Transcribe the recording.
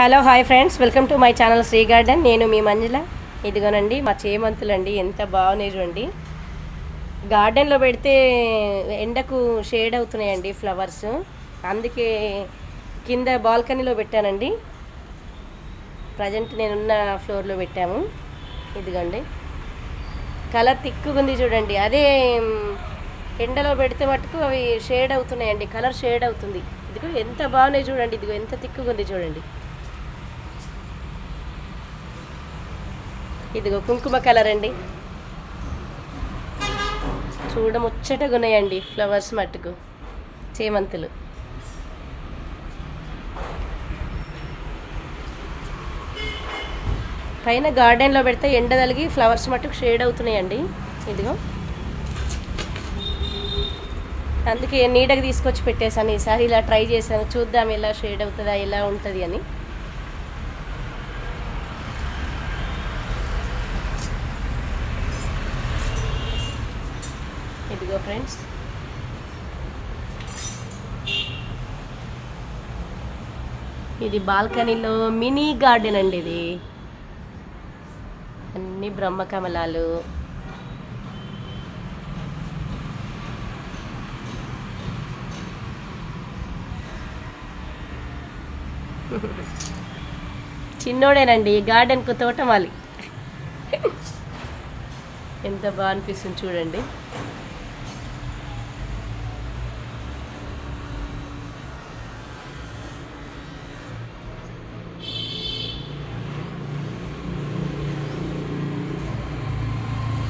Hello hi friends. Welcome to my channel Sri Garden. నేను మీ మంజుల. ఇదిగోనండి మా చేమంతులండి. ఎంత బాగున్నాయి చూడండి గార్డెన్లో పెడితే ఎండకు షేడ్ అవుతున్నాయండి ఫ్లవర్స్. అందుకే కింద బాల్కనీలో పెట్టానండి. ప్రజెంట్ నేనున్న ఫ్లోర్లో పెట్టాము. ఇదిగోండి. కలర్ తిక్కుగా ఉంది చూడండి. అదే ఎండలో పెడితే మటుకు అవి షేడ్ అవుతున్నాయండి. కలర్ షేడ్ అవుతుంది. ఇదిగో ఎంత బాగున్నాయి చూడండి. ఇదిగో ఎంత తిక్కుగా ఉంది చూడండి. ఇదిగో కుంకుమ కలర్ అండి. చూడ ముచ్చటగా ఉన్నాయండి ఫ్లవర్స్ మట్టుకు చేమంతులు. పైన గార్డెన్లో పెడితే ఎండ తలిగి ఫ్లవర్స్ మట్టుకు షేడ్ అవుతున్నాయండి. ఇదిగో. అందుకే నీడకి తీసుకొచ్చి పెట్టేశాను ఈసారి ఇలా ట్రై చేశాను చూద్దాం ఎలా షేడ్ అవుతుందా ఎలా ఉంటుంది అని ఇదిగో ఫ్రెండ్స్. ఇది బాల్కనీలో మినీ గార్డెన్ అండి ఇది. అన్ని బ్రహ్మకమలాలు చిన్నోడేనండి గార్డెన్కు తోటమాలి. ఎంత బాగా అనిపిస్తుంది చూడండి.